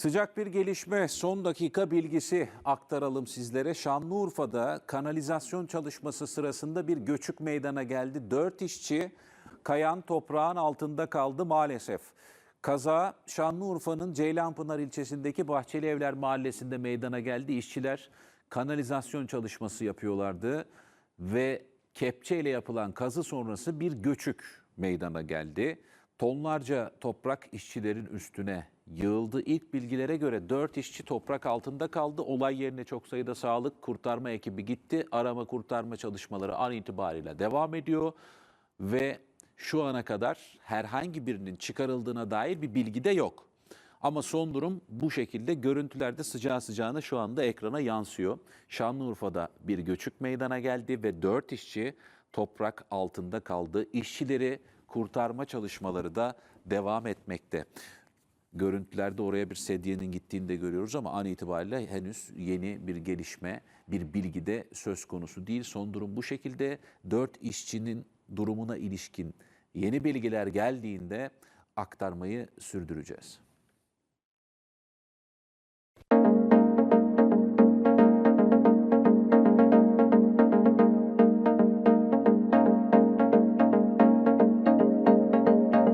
Sıcak bir gelişme, son dakika bilgisi aktaralım sizlere. Şanlıurfa'da kanalizasyon çalışması sırasında bir göçük meydana geldi. Dört işçi kayan toprağın altında kaldı maalesef. Kaza Şanlıurfa'nın Ceylanpınar ilçesindeki Bahçeli Evler mahallesinde meydana geldi. İşçiler kanalizasyon çalışması yapıyorlardı ve kepçeyle yapılan kazı sonrası bir göçük meydana geldi. Tonlarca toprak işçilerin üstüne yığıldı. İlk bilgilere göre 4 işçi toprak altında kaldı. Olay yerine çok sayıda sağlık kurtarma ekibi gitti. Arama kurtarma çalışmaları an itibariyle devam ediyor ve şu ana kadar herhangi birinin çıkarıldığına dair bir bilgi de yok. Ama son durum bu şekilde görüntülerde sıcağı sıcağına şu anda ekrana yansıyor. Şanlıurfa'da bir göçük meydana geldi ve 4 işçi toprak altında kaldı. İşçileri kurtarma çalışmaları da devam etmekte. Görüntülerde oraya bir sedyenin gittiğini de görüyoruz ama an itibariyle henüz yeni bir gelişme, bir bilgi de söz konusu değil. Son durum bu şekilde. Dört işçinin durumuna ilişkin yeni bilgiler geldiğinde aktarmayı sürdüreceğiz.